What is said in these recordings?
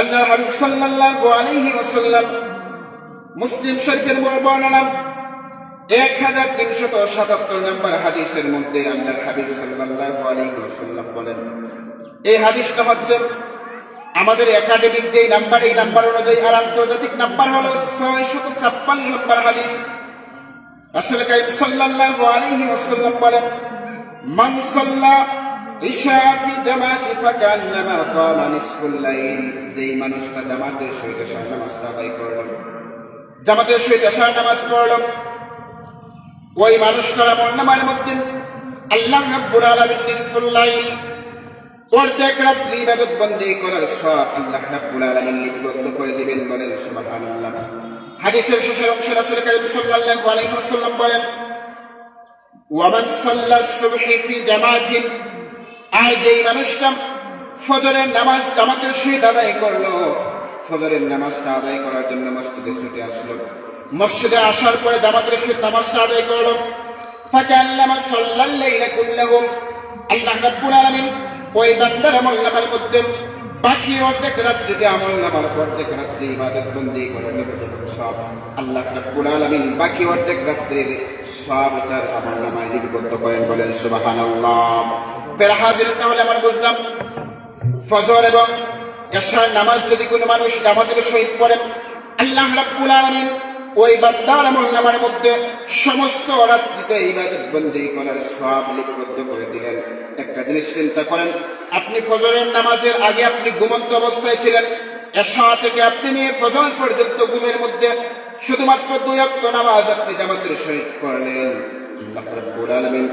আল্লাহ হাবিব সাল্লাল্লাহু আলাইহি ওয়াসাল্লাম মুসলিম শরীফের বর্ণনা এক হাজার তিনশত সাতাত্তর নম্বর হাদিসের মধ্যে আল্লাহ হাবিব সাল্লাল্লাহু আলাইহি ওয়াসাল্লাম বলেন, এই হাদিসটা হচ্ছে আমাদের একাডেমিক যে নাম্বার, এই নাম্বার অনুযায়ী আর আন্তর্জাতিক নাম্বার হলো ছয় শত ছাপ্পান্ন নম্বর হাদিস। রাসূল কারীম সাল্লাল্লাহু আলাইহি ওয়াসাল্লাম বলেন, মান সাল্লা ইশা ফি জামাতি ফাকান্নামা কামা নিসফুল লাইল। যেই মানুষটা জামাতের সহিত এশার নামাজটা আদায় করল। জামাতের সহিত এশার নামাজ পড়ল। মধ্যে আল্লাহ রাব্বুল আলামিন নিসফুল লাইল অর্ধেক রাত্রি ইবাদত বন্দী করার সব আল্লাহ রাব্বুল আলামিন করে দিবেন বলেন, সুবহানাল্লাহ। হাদিসের শেষের অংশে রাসূল কারীম সাল্লাল্লাহু আলাইহি ওয়াসাল্লাম বলেন ওয়ামান সাল্লা সুবহি ফি আর যেই মানুষটা ফজরের নামাজ জামাতের সহিত আদায় করল। ফজরের নামাজটা আদায় করার জন্য মসজিদে ছুটে আসলো। মসজিদে আসার পরে জামাতের সহিত নামাজটা আদায় করল। ফাঁকে আল্লাহ সাল্লাল্লাইলা কুল্লাহুম। আল্লাহ রাব্বুল আলামিন ওই বান্দার আমল নামার মধ্যে বাকি অর্ধেক রাত্রিতে আমল নামার অর্ধেক রাত্রি ইবাদত বন্দি করে নিবেদন সব। আল্লাহ রাব্বুল আলামিন বাকি অর্ধেক রাত্রির সব তার আমল নামায় লিপিবদ্ধ করেন বলেন সুবহানাল্লাহ। পেরা হাজির তাহলে আমরা বুঝলাম, ফজর এবং এশার নামাজ যদি কোনো মানুষ জামাতের সহিত পড়েন আল্লাহ রাব্বুল আলামিন ওই বান্দার আমল নামার মধ্যে সমস্ত রাত্রিতে ইবাদত বন্দি করার সব লিপিবদ্ধ করে দিলেন। একটা জিনিস চিন্তা করেন, আপনি ফজরের নামাজের আগে আপনি ঘুমন্ত অবস্থায় ছিলেন, এশা থেকে আপনি নিয়ে ফজর পর্যন্ত ঘুমের মধ্যে শুধুমাত্র দুই অক্ট নামাজ আপনি জামাতের শহীদ রাব্বুল আলামিন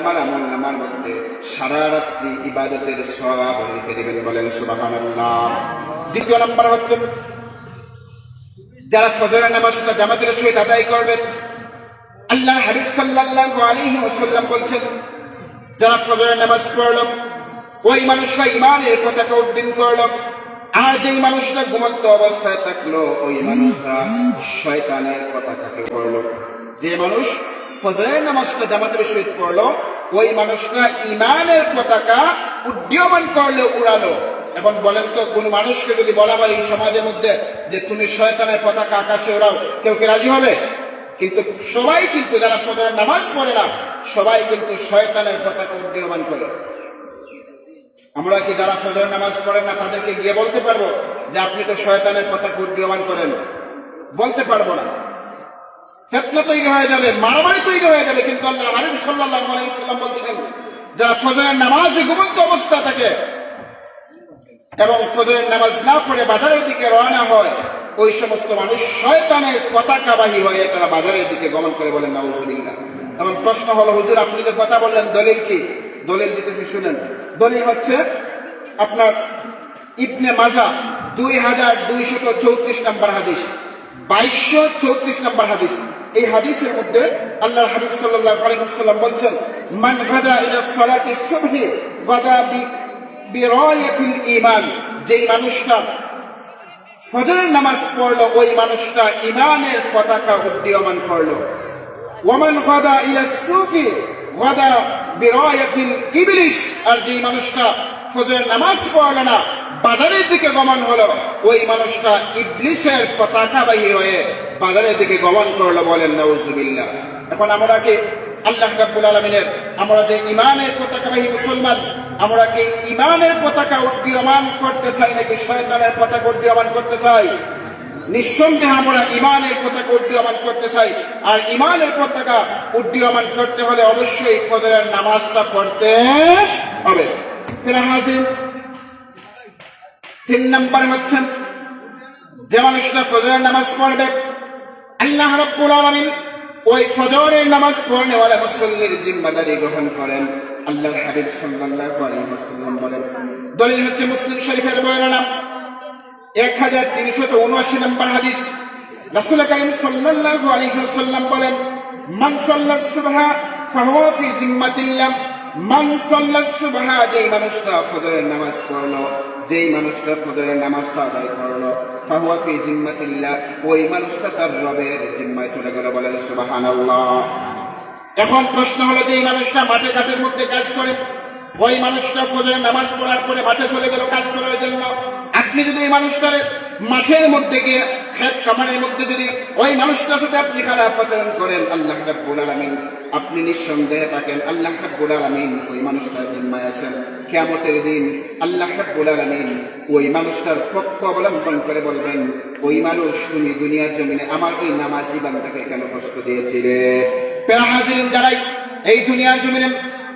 আমার আমল নামার মধ্যে সারা রাত্রি ইবাদতের সওয়াব লিখে দিবেন বলেন দ্বিতীয় নাম্বার হচ্ছে যারা ফজরের নামাজটা জামাতের সহিত আদায় করবেন আল্লাহ হাবিব সাল্লাল্লাহু আলাইহি ওয়াসাল্লাম বলছেন, যারা ফজরের নামাজ পড়ল, ওই মানুষরা ইমানের পতাকা উড্ডীন করল, আর যেই মানুষরা ঘুমন্ত অবস্থায় থাকল, ওই মানুষরা শয়তানের পতাকাকে পড়ল। যে মানুষ ফজরের নামাজটা জামাতের সহিত পড়ল, ওই মানুষটা ইমানের পতাকা উড্ডীয়মান করলে, উড়ালো। এখন বলেন তো, কোন মানুষকে যদি বলা হয় এই সমাজের মধ্যে যে তুমি শয়তানের পতাকা আকাশে ওড়াও কেউ কি রাজি হবে? কিন্তু সবাই কিন্তু যারা ফজরের নামাজ পড়ে না, সবাই কিন্তু শয়তানের পতাকা উড্ডীয়মান করে। আমরা কি যারা ফজরের নামাজ পড়েন না, তাদেরকে গিয়ে বলতে পারব যে আপনি তো শয়তানের পতাকা উড্ডীয়মান করেন? বলতে পারব না। ফেতনা তৈরি হয়ে যাবে, মারামারি তৈরি হয়ে যাবে, কিন্তু আল্লাহ হাবিব সাল্লাল্লাহু আলাইহি সাল্লাম বলছেন, যারা ফজরের নামাজে ঘুমন্ত অবস্থা থাকে এবং ফজরের নামাজ না পড়ে বাজারের দিকে রওনা হয়, ওই সমস্ত মানুষ শয়তানের পতাকাবাহী হয়ে তারা বাজারের দিকে গমন করে বলেন, নাউজুবিল্লাহ। এখন প্রশ্ন হলো, হুজুর, আপনি যে কথা বললেন, দলিল কি? দলিল দিতেছি, শুনেন। দলিল হচ্ছে, আপনার ইবনে মাজা দুই হাজার দুইশত চৌত্রিশ নম্বর হাদিস। বাইশশো চৌত্রিশ নম্বর হাদিস। এই হাদিসের মধ্যে আল্লাহ হাবিব সাল্লাল্লাহু আলাইহি ওয়াসাল্লাম বলছেন, মান গাদা ইলা সালাতি সুবহি বি, বিরায়াতিল ঈমান। যেই মানুষটা ফজরের নামাজ পড়ল, ওই মানুষটা ইমানের পতাকা উড্ডীয়মান করল। ওমান গাদা ইলা সুকি গাদা বিরায়াতিল ইবলিস। আর যেই মানুষটা ফজরের নামাজ পড়ল না বাজারের দিকে গমন হলো। ওই মানুষটা ইবলিসের পতাকাবাহী হয়ে বাজারের দিকে গমন করল বলেন, নাউজুবিল্লাহ। এখন আমরা কি আল্লাহ রাব্বুল আলামিনের, আমরা যে ইমানের পতাকাবাহী মুসলমান, আমরা কি ইমানের পতাকা উড্ডীয়মান করতে চাই নাকি শয়তানের পতাকা উড্ডীয়মান করতে চাই? নিঃসন্দেহে আমরা ইমানের পতাকা উড্ডীয়মান করতে চাই। আর ইমানের পতাকা উড্ডীয়মান করতে হলে অবশ্যই ফজরের নামাজটা পড়তে হবে। ফেরা হাজির? তিন নম্বর হচ্ছে, যে মানুষটা ফজরের নামাজ পড়বে, আল্লাহ রাব্বুল আলামিন ওই ফজরের নামাজ পড়নে ওয়ালা মুসল্লির জিম্মাদারি গ্রহণ করেন। আল্লাহর হাবিব সাল্লাল্লাহু আলাইহি ওয়াসাল্লাম বলেন, দলিল হচ্ছে মুসলিম শরীফের বর্ণনা এক হাজার তিনশত উনআশি নম্বর হাদিস। রাসূল করিম সাল্লাল্লাহু আলাইহি ওয়াসাল্লাম বলেন, মান সাল্লা সুবহা ফাহুয়া ফি জিম্মাতিল্লাহ। মান সাল্লা সুবহা, যেই মানুষটা ফজরের নামাজ পড়ল যেই মানুষটা ফজরের নামাজটা আদায় করল ফাহুয়া ফি জিম্মাতিল্লাহ, ওই মানুষটা তার রবের জিম্মায় চলে গেল বলেন সুবহানাল্লাহ। এখন প্রশ্ন হলো যে এই মানুষটা মাঠে ঘাটের মধ্যে কাজ করে, ওই মানুষটা ফজরের নামাজ পড়ার পরে মাঠে চলে গেল কাজ করার জন্য? আপনি যদি এই মানুষটার মাঠের মধ্যে গিয়ে খেত কামানের মধ্যে যদি ওই মানুষটার সাথে আপনি খারাপ আচরণ করেন, আল্লাহ রাব্বুল আলামিন, আপনি নিঃসন্দেহে থাকেন, আল্লাহ রাব্বুল আলামিন ওই মানুষটার জিম্মায় আছেন। কিয়ামতের দিন আল্লাহ রাব্বুল আলামিন ওই মানুষটার পক্ষ অবলম্বন করে বলবেন, ওই মানুষ, তুমি দুনিয়ার জমিনে আমার ওই নামাজি বান্দাকে কেন কষ্ট দিয়েছিলে? পেরা হাজিরিন যারাই এই দুনিয়ার জমিনে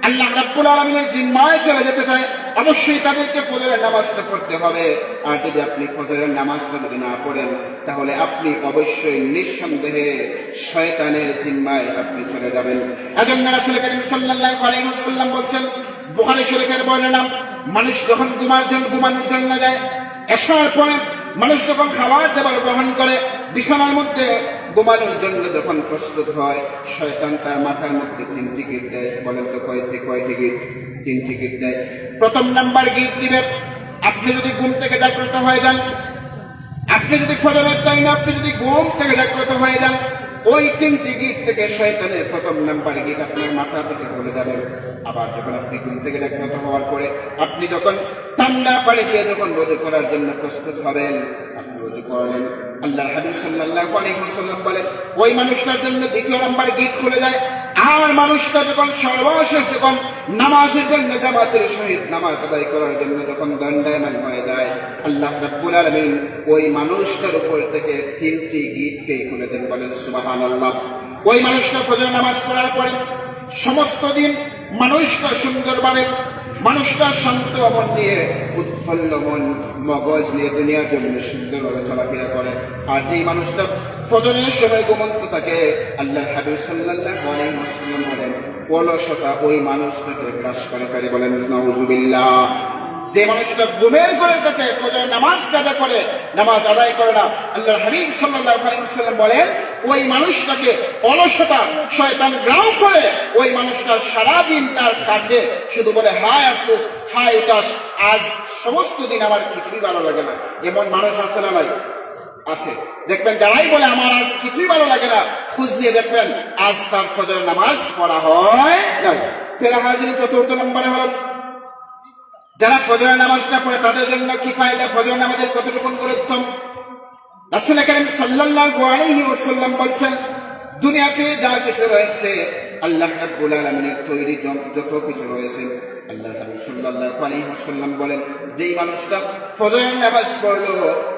আল্লাহ রাব্বুল আলামিনের জিম্মায় চলে যেতে চায় অবশ্যই তাদেরকে ফজরের নামাজটা পড়তে হবে। আর যদি আপনি ফজরের নামাজটা যদি না পড়েন, তাহলে আপনি অবশ্যই নিঃসন্দেহে শয়তানের জিম্মায় আপনি চলে যাবেন। এজন্য রাসূল করিম সাল্লাল্লাহু আলাইহি ওয়াসাল্লাম বলছেন, বুখারী শরীফের বর্ণনা, মানুষ যখন ঘুমার জন্য, ঘুমানোর জন্য যায়, এসার পরে মানুষ যখন খাবার দাবার গ্রহণ করে, বিছানার মধ্যে ঘুমানোর জন্য যখন প্রস্তুত হয়, শয়তান তার মাথার মধ্যে তিন টিকিট দেয়। বলেন তো কয়টি কয় টিকিট তিন টিকিট দেয় প্রথম নাম্বার গিট দিবে। আপনি যদি ঘুম থেকে জাগ্রত হয়ে যান, আপনি যদি ফজরের চাই না আপনি যদি ঘুম থেকে জাগ্রত হয়ে যান, ওই তিনটি গিট থেকে শয়তানের প্রথম নাম্বার গিট আপনার মাথা থেকে চলে যাবেন আবার যখন আপনি ঘুম থেকে জাগ্রত হওয়ার পরে আপনি যখন ঠান্ডা পানি দিয়ে যখন রোজু করার জন্য প্রস্তুত হবেন, আপনি রোজু করলেন। আল্লাহ হাবিব সাল্লাল্লাহু আলাইহি ওয়াসাল্লাম বলেন, ওই মানুষটার জন্য দ্বিতীয় নাম্বার গিট খুলে যায়। আর মানুষটা যখন সর্বশেষ যখন নামাজের জন্য জামাতের সহিত নামাজ আদায় করার জন্য যখন দণ্ডায়মান হয়ে যায়, আল্লাহ রাব্বুল ওই মানুষটার উপর থেকে তিনটি গীতকেই খুলে দেন, বলেন সুবহানাল্লাহ। ওই মানুষটা ফজর নামাজ পড়ার পরে সমস্ত দিন মানুষটা সুন্দরভাবে, মানুষটা শান্ত মন নিয়ে, উৎফুল্ল মন, মগজ নিয়ে দুনিয়ার জন্য সুন্দরভাবে চলাফেরা করে। আর যেই মানুষটা ফজরের সময় ঘুমন্ত থাকে আল্লাহ হাবিব সাল্লাল্লাহু আলাইহি ওয়াসাল্লাম বলেন অলসতা ওই মানুষটাকে গ্রাস করে ফেলে। বলেন, নাউজুবিল্লাহ। যে মানুষটা ঘুমের করে থাকে ফজর নামাজ কাজা করে, নামাজ আদায় করে না আল্লাহ হাবিব সাল্লাল্লাহু আলাইহি ওয়াসাল্লাম বলেন, ওই মানুষটাকে অলসতা, শয়তান গ্রাম করে, ওই মানুষটা সারাদিন তার কাঠে শুধু বলে, হায় আফসোস, হায় উদাস, আজ সমস্ত দিন আমার কিছুই ভালো লাগে না। এমন মানুষ আছে না নাই? আছে। দেখবেন যারাই বলে, আমার আজ কিছুই ভালো লাগে না, খুঁজ নিয়ে দেখবেন, আজ তার ফজর নামাজ পড়া হয় নাই। তেরা হাজির চতুর্থ নম্বরে হল, যারা ফজর নামাজটা পড়ে, তাদের জন্য কি ফায়দা ফজর নামাজের কতটুকুন গুরুত্ব? রাসুল করিম সাল্লাল্লাহু আলাইহি ওয়াসাল্লাম বলছেন দুনিয়াতে যা কিছু রয়েছে, আল্লাহ রাব্বুল আলামিনের তৈরি যত কিছু রয়েছে, আল্লাহ হাবিব সাল্লাল্লাহু আলাইহি ওয়াসাল্লাম বলেন, যেই মানুষটা ফজরের নামাজ পড়ল,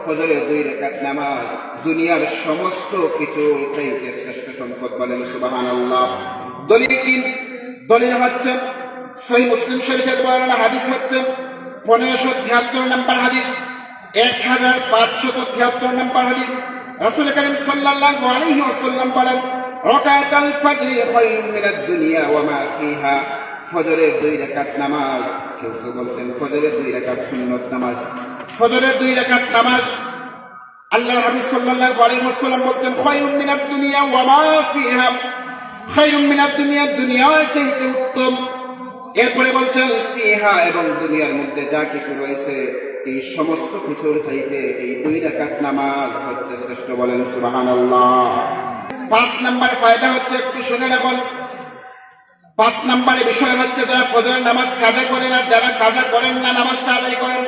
ফজরের দুই রাকাত নামাজ দুনিয়ার সমস্ত কিছু চাইতে শ্রেষ্ঠ সম্পদ বলেন সুবহানাল্লাহ। দলিল কি? দলিল হচ্ছে, সহি মুসলিম শরীফের বর্ণনা হাদিস হচ্ছে, পনেরোশো তিয়াত্তর নম্বর হাদিস, এক হাজার পাঁচশত তিয়াত্তর নম্বর হাদিস রাসূল করিম সাল্লাল্লাহু আলাইহি ওয়াসাল্লাম বলেন রাকাতাল ফাজরি খায়রুম মিনাদ দুনিয়া ওয়া মা ফিহা। ফজরের দুই রাকাত নামাজ, কেউ কেউ বলছেন ফজরের দুই রাকাত সুন্নত নামাজ। ফজরের দুই রাকাত নামাজ আল্লাহ হাবিব সাল্লাল্লাহু আলাইহি ওয়াসাল্লাম বলছেন খায়রুম মিনাদ দুনিয়া ওয়া মা ফিহা। খায়রুম মিনাদ দুনিয়া দুনিয়ার চাইতে উত্তম। এরপরে বলছেন, ফিহা এবং দুনিয়ার মধ্যে যা কিছু রয়েছে এই সমস্ত কিছুর চাইতে এই দুই রাকাত নামাজ হচ্ছে শ্রেষ্ঠ বলেন সুবহানাল্লাহ। পাঁচ নাম্বার ফায়দা হচ্ছে একটু শুনে রাখুন। পাঁচ নাম্বারে বিষয় হচ্ছে যারা ফজর নামাজ কাজা করেন আর যারা কাজা করেন না, নামাজটা আদায় করেন।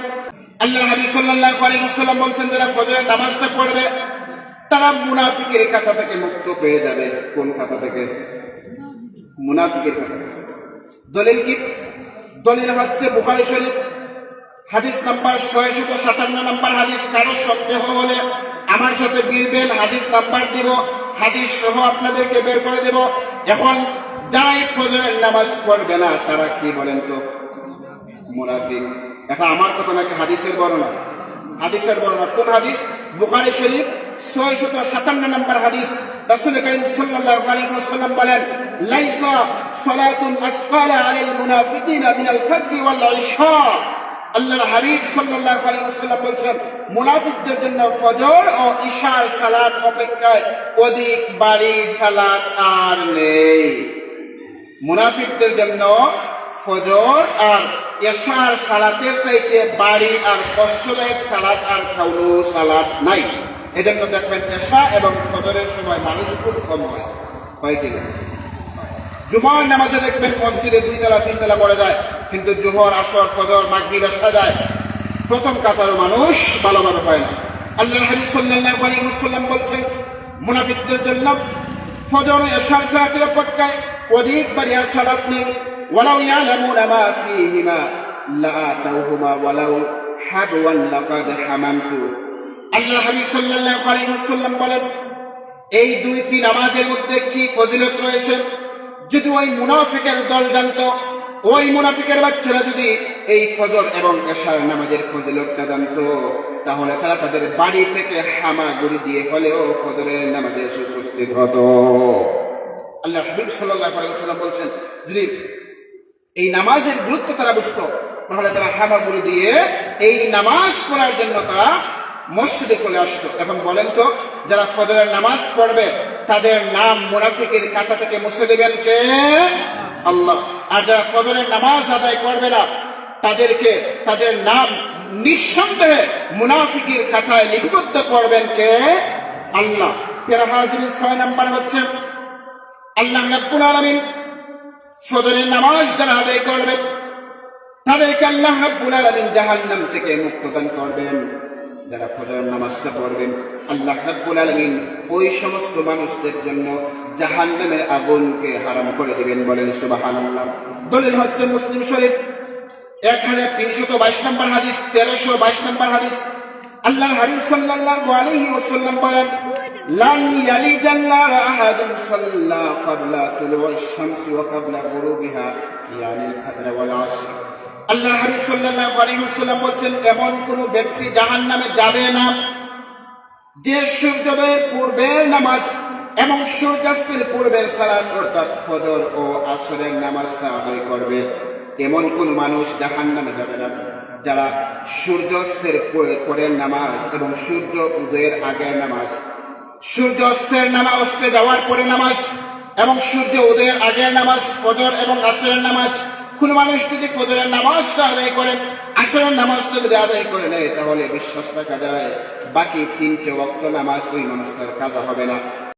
আল্লাহ হাবিব সাল্লাল্লাহু আলাইহি ওয়াসাল্লাম বলছেন, যারা ফজরের নামাজটা পড়বে, তারা মুনাফিকের কাতা থেকে মুক্ত পেয়ে যাবে। কোন কাতা থেকে? মুনাফিকের কাতা দলিল কি? দলিল হচ্ছে বুখারী শরীফ। হাদিস নাম্বার ছয়শত সাতান্ন নাম্বার হাদিস, কারও সন্দেহ হলে আমার সাথে বিলবেন হাদিস নাম্বার দিব, হাদিস সহ আপনাদেরকে বের করে দেব। এখন যারাই ফজরের নামাজ পড়বে না, তারা কি বলেন তো? মুনাফিক। এটা আমার কথা নাকি হাদিসের বর্ণনা? হাদিসের বর্ণনা। কোন হাদিস? বুখারী শরীফ, ছয়শত সাতান্ন নম্বর হাদিস। রাসূল করিম সাল্লাল্লাহু আলাইহি ওয়াসাল্লাম বলেন, লাইসা সালাতুন আসফালা আলাল মুনাফিকিনা মিনাল ফাজরি ওয়াল ইশা। আল্লাহর হাবিব সাল্লাল্লাহু আলাইহি ওয়াসাল্লাম বলছেন, মুনাফিকদের জন্য ফজর ও ইশার সালাত অপেক্ষায় অধিক বাড়ি সালাত আর নেই। মুনাফিকদের জন্য ফজর আর এশার সালাতের চাইতে বাড়ি আর কষ্টদায়ক সালাত আর খাউনো সালাত নাই। এজন্য দেখবেন এশা এবং ফজরের সময় মানুষ খুব কম হয়। কয়টি জুমার নামাজে দেখবেন মসজিদে দুই তলা তিন তলা পড়ে যায়। কিন্তু জোহর আসর, ফজর, মাগরিব এশা যায়। প্রথম কাতার মানুষ ভালোভাবে হয় না। আল্লাহ হাবিব সাল্লাল্লাহু আলাইহি ওয়াসাল্লাম বলছেন, মুনাফিকদের জন্য ফজর, এশার সালাতের অপেক্ষায় অধিক বাড়িয়ার সালাত নেই। ওয়ালাউ ইয়ালামুনা মা ফীহিমা লাআতাউহুমা ওয়ালাউ হাবওয়ান লাকাদ হামামতু। আল্লাহ হাবিব সাল্লাল্লাহু আলাইহি ওয়াসাল্লাম বলেন, এই দুইটি নামাজের মধ্যে কি ফজিলত রয়েছে? যদি ওই মুনাফিকের দল জানতো ওই মুনাফিকের বাচ্চারা যদি এই ফজর এবং এশার নামাজের ফজিলতটা জানতো, তাহলে তারা তাদের বাড়ি থেকে হামাগুড়ি দিয়ে হলেও ফজরের নামাজে এসে হতো। আল্লাহ হাবিব আলাইহি বলছেন, যদি এই নামাজের গুরুত্ব তারা বুঝতো, তাহলে তারা হামাগুড়ি দিয়ে এই নামাজ পড়ার জন্য তারা মসজিদে চলে আসতো। এখন বলেন তো, যারা ফজরের নামাজ পড়বে, তাদের নাম মুনাফিকের খাতা থেকে মুছে দেবেন কে? আল্লাহ। আর যারা ফজরের নামাজ আদায় করবে না, তাদেরকে তাদের নাম নিঃসন্দেহে মুনাফিকের খাতায় লিপিবদ্ধ করবেন কে? আল্লাহ। তেরা হাজির ছয় নাম্বার হচ্ছে আল্লাহ রাব্বুল আলামিন ফজরের নামাজ যারা আদায় করবে, তাদেরকে আল্লাহ রাব্বুল আলামিন জাহান্নাম থেকে মুক্ত দান করবেন। যারা ফজরের নামাজটা পড়বেন, আল্লাহ রাব্বুল আলামিন ওই সমস্ত মানুষদের জন্য জাহান্নামের আগুনকে হারাম করে দিবেন বলেন সুবহানাল্লাহ। দলিল হচ্ছে মুসলিম শরীফ, এক হাজার তিনশত বাইশ নম্বর হাদিস, তেরোশো বাইশ নম্বর হাদিস। আল্লাহ হাবিব সাল্লাল্লাহু আলাইহি ওয়াসাল্লাম বলেন, লান ইয়ালিজান নার সাল্লা ক্বাবলা তুলুইশ শামসি ওয়া ক্বাবলা গুরুবিহা ইয়ানি আল-ফাজর ওয়াল আসর আল্লাহ হাবিব সাল্লাল্লাহু আলাইহি ওয়াসাল্লাম বলেন এমন কোন ব্যক্তি জাহান নামে যাবে না। যে সূর্যোদয়ের পূর্বের নামাজ এবং সূর্যাস্তের পূর্বের সালাত, অর্থাৎ ফজর ও আসরের নামাজটা আদায় করবে। এমন কোন মানুষ জাহান নামে যাবে না, যারা সূর্যাস্তের পরে- পরের নামাজ এবং সূর্য উদয়ের আগের নামাজ। সূর্য অস্তের নামাজ অস্তে যাওয়ার পরে নামাজ এবং সূর্য উদয়ের আগের নামাজ, ফজর এবং আসরের নামাজ কোন মানুষ যদি ফজরের নামাজটা আদায় করে, আসরের নামাজটা যদি আদায় করে নেয়, তাহলে বিশ্বাস রাখা যায়। বাকি তিনটে ওয়াক্ত নামাজ ওই মানুষটার কাজা হবে না।